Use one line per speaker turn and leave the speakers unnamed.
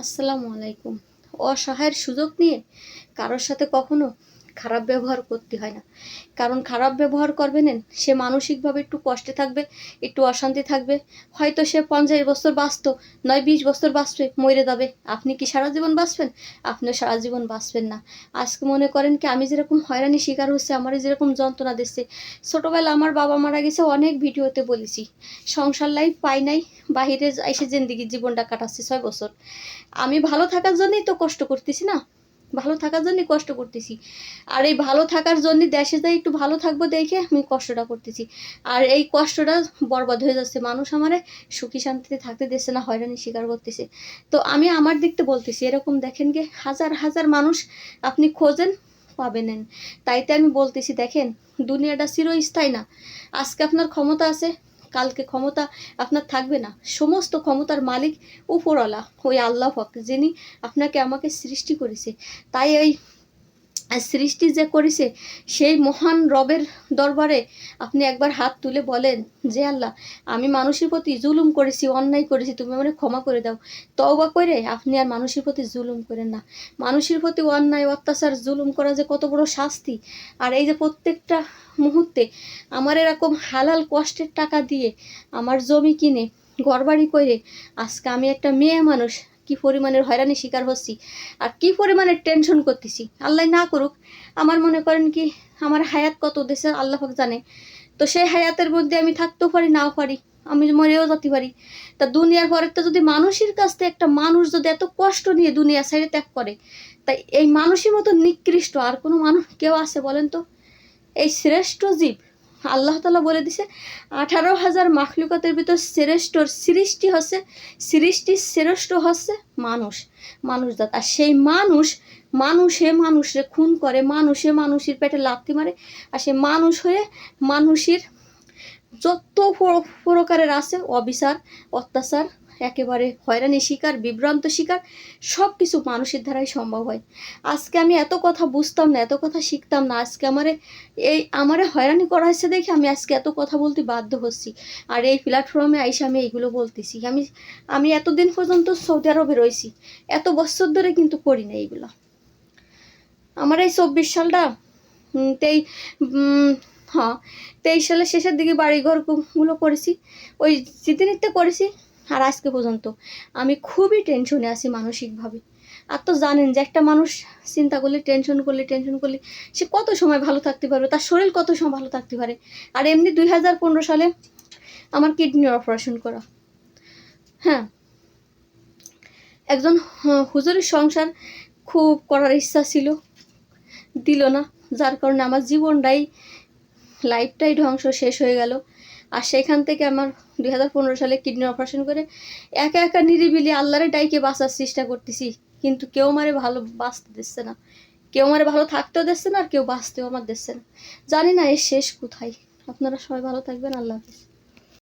আসসালামু আলাইকুম। অসহায়ের সুযোগ নিয়ে কারোর সাথে কখনো খারাপ ব্যবহার করতে হয় না। কারণ খারাপ ব্যবহার করবে নেন সে মানসিকভাবে একটু কষ্টে থাকবে, একটু অশান্তি থাকবে। হয়তো সে পঞ্চাশ বছর বাঁচত, নয় বিশ বছর বাঁচবে, মরে যাবে। আপনি কি সারা জীবন বাঁচবেন? আপনিও সারা জীবন বাঁচবেন না। আজকে মনে করেন কি, আমি যেরকম হয়রানি শিকার হচ্ছে আমার যেরকম যন্ত্রণা দিচ্ছে। ছোটোবেলা আমার বাবা মারা গেছে, অনেক ভিডিওতে বলেছি, সংসার লাইফ পাই নাই, বাহিরে এসে জিন্দিগির জীবনটা কাটাচ্ছি ছয় বছর। আমি ভালো থাকার জন্যই তো কষ্ট করতেছি না। ভালো থাকার জন্যই কষ্ট করতেছি। আর এই ভালো থাকার জন্য দেশে যাই একটু ভালো থাকব দেখে আমি কষ্টটা করতেছি। আর এই কষ্টটা বরবাদ হয়ে যাচ্ছে। মানুষ আমারে সুখী শান্তিতে থাকতে দিচ্ছে না, হয়রানি স্বীকার করতেছে। তো আমি আমার দিকতে বলতেছি, এরকম দেখেন গে, হাজার হাজার মানুষ আপনি খোঁজেন, পাবেন। তাইতে আমি বলতেছি, দেখেন, দুনিয়াটা চিরস্থায়ী না। আজকে আপনার ক্ষমতা আছে কালকে ক্ষমতা আপনার থাকবে না। সমস্ত ক্ষমতার মালিক উপরওয়ালা, ওই আল্লাহ হক যিনি আপনাকে আমাকে সৃষ্টি করেছে। তাই ওই সৃষ্টি যে করেছে, সেই মহান রবের দরবারে আপনি একবার হাত তুলে বলেন যে আল্লাহ, আমি মানুষের প্রতি জুলুম করেছি, অন্যায় করেছি, তুমি আমাকে ক্ষমা করে দাও। তওবা করে আপনি আর মানুষের প্রতি জুলুম করেন না। মানুষের প্রতি অন্যায়, অত্যাচার, জুলুম করা যে কত বড় শাস্তি। আর এই যে প্রত্যেকটা মুহূর্তে আমার এরকম হালাল কষ্টের টাকা দিয়ে আমার জমি কিনে, ঘরবাড়ি করে, আজকে আমি একটা মেয়ে মানুষ কি পরিমাণের হয়রানি শিকার হচ্ছি আর কি পরিমাণের টেনশন করতেছি। আল্লাহ না করুক, আমার মনে করেন কি, আমার হায়াত কত দেশে আল্লাহ জানে। তো সেই হায়াতের মধ্যে আমি থাকতেও পারি, নাও পারি, আমি মরেও যেতে পারি। তা দুনিয়ার পরেরটা যদি মানুষের কাছ থেকে একটা মানুষ যদি এত কষ্ট নিয়ে দুনিয়া সাইডে ত্যাগ করে, তাই এই মানুষের মতো নিকৃষ্ট আর কোনো মানুষ কেউ আছে বলেন তো? এই শ্রেষ্ঠ জীব আল্লাহ তালা বলে দিছে, আঠারো হাজার মাখলুকাতের ভিতর শ্রেষ্ঠ সৃষ্টি হচ্ছে সৃষ্টির শ্রেষ্ঠ হচ্ছে মানুষ মানুষ জাত। আর সেই মানুষ, মানুষে মানুষে খুন করে, মানুষে মানুষের পেটে লাথি মারে, আর সে মানুষ হয়ে মানুষের যত প্রকারের আছে, অবিচার, অত্যাচার একেবারে হয়রানি শিকার, বিভ্রান্ত শিকার সব কিছু মানুষের দ্বারাই সম্ভব হয়। আজকে আমি এত কথা বুঝতাম না, এত কথা শিখতাম না, আজকে আমারে এই, আমারে হয়রানি করা হয়েছে দেখে আমি আজকে এত কথা বলতে বাধ্য হচ্ছি। আর এই প্ল্যাটফর্মে আইসে আমি এইগুলো বলতেছি। আমি আমি এতদিন পর্যন্ত সৌদি আরবে রয়েছি, এত বছর ধরে কিন্তু করি না এইগুলো। আমার এই চব্বিশ সালটা তেই হ্যাঁ তেইশ সালের শেষের দিকে বাড়িঘরগুলো করেছি। ওই স্মৃতিনিত্যে করেছি। আর আজকে পর্যন্ত আমি খুবই টেনশনে আছি মানসিকভাবে। আর তো জানেন যে একটা মানুষ চিন্তা করলে টেনশন করলে টেনশন করলে সে কত সময় ভালো থাকতে পারবে, তার শরীর কত সময় ভালো থাকতে পারে। আর এমনি দুই হাজার পনেরো সালে আমার কিডনির অপারেশন করা। হ্যাঁ একজন হ- হুজুরের সংসার খুব করার ইচ্ছা ছিল, দিল না। যার কারণে আমার জীবনটাই লাইফটাই ধ্বংস শেষ হয়ে গেল। আর সেখান থেকে আমার দুই হাজার পনেরো সালে কিডনি অপারেশন করে একা একা নিরিবিলি আল্লাহরে ডাইকে বাঁচার চেষ্টা করতেছি। কিন্তু কেউ মারে ভালো বাঁচতে দিচ্ছে না। কেউ মারে ভালো থাকতেও দিচ্ছে না আর কেউ বাঁচতেও আমার দিচ্ছে না। জানি না এর শেষ কোথায়। আপনারা সবাই ভালো থাকবেন। আল্লাহ হাফিজ।